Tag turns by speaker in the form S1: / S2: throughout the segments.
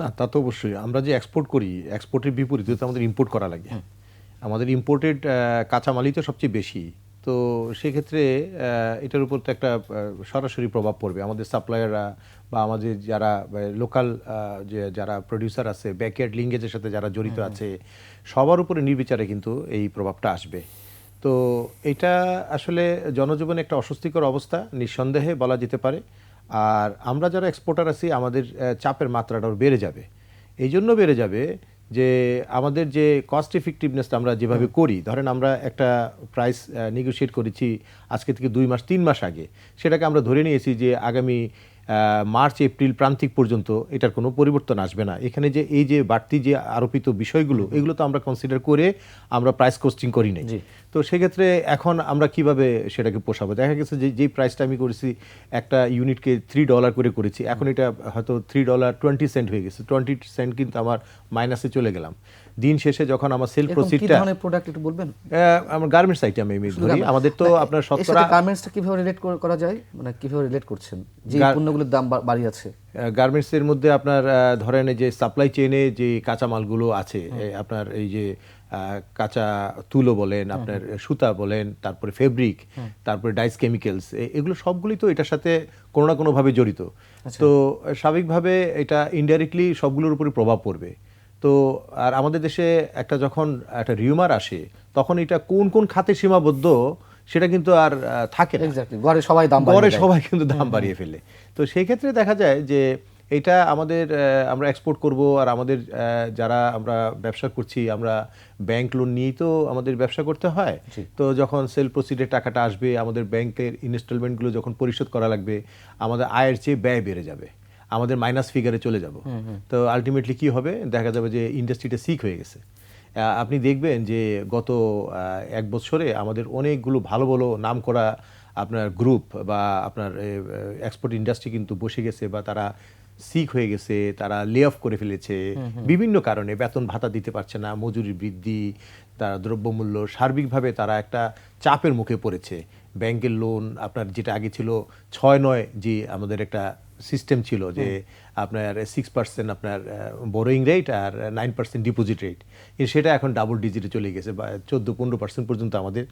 S1: না তা তো অবশ্যই। আমরা যে এক্সপোর্ট করি এক্সপোর্টের বিপরীতে তো আমাদের ইম্পোর্ট করা লাগে। আমাদের ইম্পোর্টেড কাঁচামালই তো সবচেয়ে বেশি। তো সেক্ষেত্রে এটার উপর তো একটা সরাসরি প্রভাব পড়বে। আমাদের সাপ্লায়াররা বা আমাদের যারা লোকাল যে যারা প্রডিউসার আছে ব্যাকয়ার্ড লিঙ্গেজের সাথে যারা জড়িত আছে সবার উপরে নির্বিচারে কিন্তু এই প্রভাবটা আসবে। তো এটা আসলে জনজীবনে একটা অস্বস্তিকর অবস্থা নিঃসন্দেহে বলা যেতে পারে। আর আমরা যারা এক্সপোর্টার আছি আমাদের চাপের মাত্রাটাও বেড়ে যাবে। এই জন্য বেড়ে যাবে যে আমাদের যে কস্ট এফেক্টিভনেসটা আমরা যেভাবে করি ধরেন আমরা একটা প্রাইস নেগোশিয়েট করেছি আজকে থেকে দুই মাস তিন মাস আগে। সেটাকে আমরা ধরে নিয়েছি যে আগামী মার্চ এপ্রিল প্রান্তিক পর্যন্ত এটার কোনো পরিবর্তন আসবে না। এখানে যে এই যে বাড়তি যে আরোপিত বিষয়গুলো এগুলো তো আমরা কনসিডার করে আমরা প্রাইস কোস্টিং করি নাই। তো সেক্ষেত্রে এখন আমরা কীভাবে সেটাকে পোষাবো? দেখা গেছে যে যেই প্রাইসটা আমি করেছি একটা ইউনিটকে থ্রি ডলার করে করেছি। এখন এটা হয়তো থ্রি ডলার টোয়েন্টি সেন্ট হয়ে গেছে। টোয়েন্টি সেন্ট কিন্তু আমার মাইনাসে চলে গেলাম। দিন শেষে যখন আমার সেল
S2: কি
S1: প্রসিডটা
S2: প্রোডাক্ট একটু বলবেন?
S1: আমার গার্মেন্টস আইটেম আমি ধরি। আমাদের তো আপনার শতকরা
S2: গার্মেন্টসটা কীভাবে রিলেট করা যায়? মানে কীভাবে রিলেট করছেন? যে পণ্যগুলোর দাম বা- বাড়ি আছে।
S1: গার্মেন্টসের মধ্যে আপনার ধরেন এই যে সাপ্লাই চেইনে যে কাঁচামালগুলো আছে আপনার এই যে কাঁচা তুলো বলেন আপনার সুতা বলেন তারপরে ফেব্রিক তারপরে ডাইস কেমিক্যালস এগুলো সবগুলি তো এটার সাথে কোনো না কোনোভাবে জড়িত। তো স্বাভাবিকভাবে এটা ইনডাইরেক্টলি সবগুলোর উপরে প্রভাব পড়বে। তো আর আমাদের দেশে একটা যখন একটা রিউমার আসে তখন এটা কোন কোন খাতে সীমাবদ্ধ সেটা কিন্তু আর থাকে না।
S2: ঘরে সবাই দাম
S1: গড়ে সবাই কিন্তু দাম বাড়িয়ে ফেলে। তো সেই ক্ষেত্রে দেখা যায় যে এটা আমাদের আমরা এক্সপোর্ট করব আর আমাদের যারা আমরা ব্যবসা করছি আমরা ব্যাংক লোন নিয়েই তো আমাদের ব্যবসা করতে হয়। তো যখন সেল প্রসিডের টাকাটা আসবে আমাদের ব্যাংকের ইনস্টলমেন্টগুলো যখন পরিশোধ করা লাগবে আমাদের আয়ের চেয়ে ব্যয় বেড়ে যাবে। আমাদের মাইনাস ফিগারে চলে যাব। তো আলটিমেটলি কি হবে? দেখা যাবে যে ইন্ডাস্ট্রিটা সিক হয়ে গেছে। আপনি দেখবেন যে গত এক বছরে আমাদের অনেকগুলো ভালো ভালো নাম করা আপনার গ্রুপ বা আপনার এক্সপোর্ট ইন্ডাস্ট্রি কিন্তু বসে গেছে বা তারা সিক হয়ে গেছে তারা লে অফ করে ফেলেছে। বিভিন্ন কারণে বেতন ভাতা দিতে পারছে না মজুরি বৃদ্ধি তার দ্রব্যমূল্য সার্বিকভাবে তারা একটা চাপের মুখে পড়েছে। ব্যাংকের লোন আপনার যেটা আগে ছিল ছয় নয় যে আমাদের একটা সিস্টেম ছিল যে আপনার সিক্স পার্সেন্ট আপনার বোরোয়িং রেট আর নাইন পার্সেন্ট ডিপোজিট রেট সেটা এখন ডাবল ডিজিটে চলে গেছে বা চোদ্দ পনেরো পার্সেন্ট পর্যন্ত আমাদের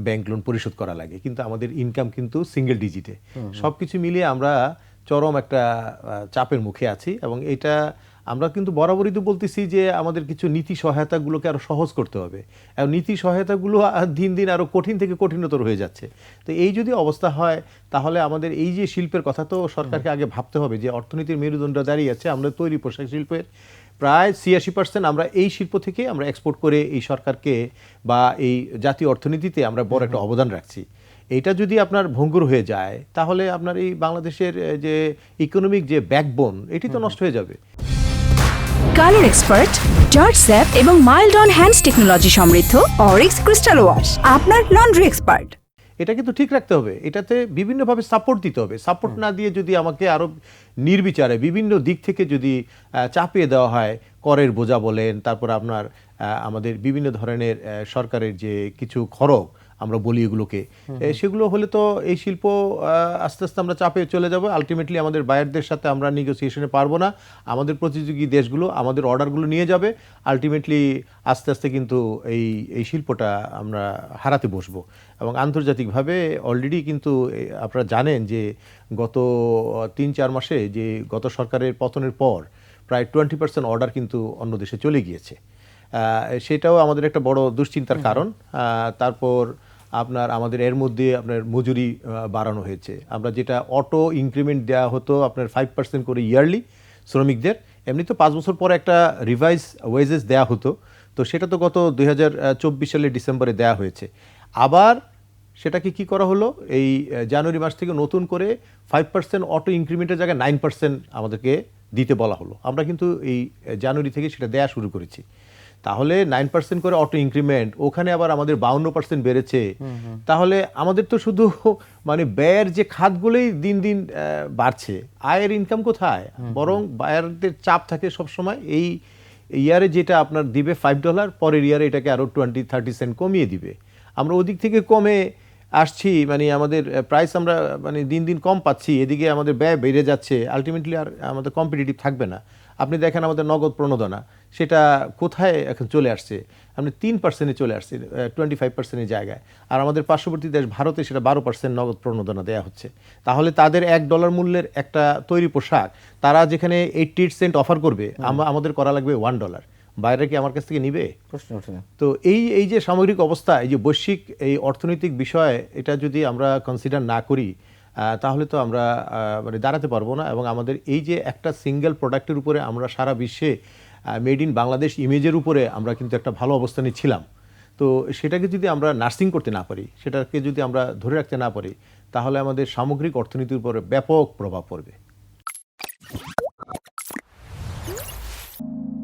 S1: ব্যাংক লোন পরিশোধ করা লাগে। কিন্তু আমাদের ইনকাম কিন্তু সিঙ্গেল ডিজিটে সব কিছু মিলিয়ে আমরা চরম একটা চাপের মুখে আছি এবং এটা আমরা কিন্তু বরাবরই তো বলতেছি যে আমাদের কিছু নীতি সহায়তাগুলোকে আরও সহজ করতে হবে। এবং নীতি সহায়তাগুলো দিন দিন আরও কঠিন থেকে কঠিনতর হয়ে যাচ্ছে। তো এই যদি অবস্থা হয়, তাহলে আমাদের এই যে শিল্পের কথা তো সরকারকে আগে ভাবতে হবে যে অর্থনীতির মেরুদণ্ড দাঁড়িয়ে আছে, আমরা তৈরি পোশাক শিল্পের প্রায় ছিয়াশি পার্সেন্ট আমরা এই শিল্প থেকে আমরা এক্সপোর্ট করে এই সরকারকে বা এই জাতীয় অর্থনীতিতে আমরা বড় একটা অবদান রাখছি। এইটা যদি আপনার ভঙ্গুর হয়ে যায় তাহলে আপনার এই বাংলাদেশের যে ইকোনমিক যে ব্যাকবোন এটি তো নষ্ট হয়ে যাবে।
S3: কালার এক্সপার্ট জর্জ স্যাপ এবং মাইল্ড অন হ্যান্ডস টেকনোলজি সমৃদ্ধ অরিক্স ক্রিস্টাল ওয়াশ আপনার লন্ড্রি এক্সপার্ট
S1: এটা কিন্তু ঠিক রাখতে হবে। এটাতে বিভিন্নভাবে সাপোর্ট দিতে হবে। সাপোর্ট না দিয়ে যদি আমাকে আরও নির্বিচারে বিভিন্ন দিক থেকে যদি চাপিয়ে দেওয়া হয় করের বোঝা বলেন তারপর আপনার আমাদের বিভিন্ন ধরনের সরকারের যে কিছু খরচ আমরা বলি এগুলোকে। সেগুলো হলে তো এই শিল্প আস্তে আস্তে আমরা চাপে চলে যাব। আলটিমেটলি আমাদের বায়ারদের সাথে আমরা নেগোসিয়েশনে পারব না। আমাদের প্রতিযোগী দেশগুলো আমাদের অর্ডারগুলো নিয়ে যাবে। আলটিমেটলি আস্তে আস্তে কিন্তু এই এই শিল্পটা আমরা হারাতে বসবো। এবং আন্তর্জাতিকভাবে অলরেডি কিন্তু আপনারা জানেন যে গত তিন চার মাসে যে গত সরকারের পতনের পর প্রায় টোয়েন্টি পার্সেন্ট অর্ডার কিন্তু অন্য দেশে চলে গিয়েছে। সেটাও আমাদের একটা বড় দুশ্চিন্তার কারণ। তারপর আপনার আমাদের এর মধ্যে আপনার মজুরি বাড়ানো হয়েছে। আমরা যেটা অটো ইনক্রিমেন্ট দেওয়া হতো আপনার ফাইভ পার্সেন্ট করে ইয়ারলি শ্রমিকদের, এমনি তো পাঁচ বছর পর একটা রিভাইজ ওয়েজেস দেওয়া হতো। তো সেটা তো গত দু হাজার চব্বিশ সালের ডিসেম্বরে দেওয়া হয়েছে। আবার সেটাকে কি করা হলো? এই জানুয়ারি মাস থেকে নতুন করে ফাইভ পার্সেন্ট অটো ইনক্রিমেন্টের জায়গায় নাইন পার্সেন্ট আমাদেরকে দিতে বলা হলো। আমরা কিন্তু এই জানুয়ারি থেকে সেটা দেয়া শুরু করেছি। তাহলে নাইন পার্সেন্ট করে অটো ইনক্রিমেন্ট ওখানে আবার আমাদের বাউন্ন পার্সেন্ট বেড়েছে। তাহলে আমাদের তো শুধু মানে ব্যয়ের যে খাতগুলোই দিন দিন বাড়ছে। আয়ের ইনকাম কোথায়? বরং বায়ারদের চাপ থাকে সব সময় এই ইয়ারে যেটা আপনার দিবে ফাইভ ডলার পরের ইয়ারে এটাকে আরও টোয়েন্টি থার্টি সেন্ট কমিয়ে দিবে। আমরা ওদিক থেকে কমে আসছি মানে আমাদের প্রাইস আমরা মানে দিন দিন কম পাচ্ছি। এদিকে আমাদের ব্যয় বেড়ে যাচ্ছে। আলটিমেটলি আর আমাদের কম্পিটিটিভ থাকবে না। আপনি দেখেন আমাদের নগদ প্রণোদনা। সেটা কোথায় এখন চলে আসছে? আপনি তিন পার্সেন্টে চলে আসছে টোয়েন্টি ফাইভ পার্সেন্টের জায়গায়। আর আমাদের পার্শ্ববর্তী দেশ ভারতে সেটা বারো পার্সেন্ট নগদ প্রণোদনা দেওয়া হচ্ছে। তাহলে তাদের এক ডলার মূল্যের একটা তৈরি পোশাক তারা যেখানে এইটটি সেন্ট অফার করবে আমাদের করা লাগবে ওয়ান ডলার বাইরে কি আমার কাছ থেকে নিবে?
S2: প্রশ্ন ওঠে না।
S1: তো এই এই যে সামগ্রিক অবস্থা এই যে বৈশ্বিক এই অর্থনৈতিক বিষয় এটা যদি আমরা কনসিডার না করি তাহলে তো আমরা মানে দাঁড়াতে পারব না। এবং আমাদের এই যে একটা সিঙ্গেল প্রোডাক্টের উপরে আমরা সারা বিশ্বে মেড ইন বাংলাদেশ ইমেজের উপরে আমরা কিন্তু একটা ভালো অবস্থানে ছিলাম। তো সেটাকে যদি আমরা নার্সিং করতে না পারি, সেটাকে যদি আমরা ধরে রাখতে না পারি, তাহলে আমাদের সামগ্রিক অর্থনীতির উপরে ব্যাপক প্রভাব পড়বে।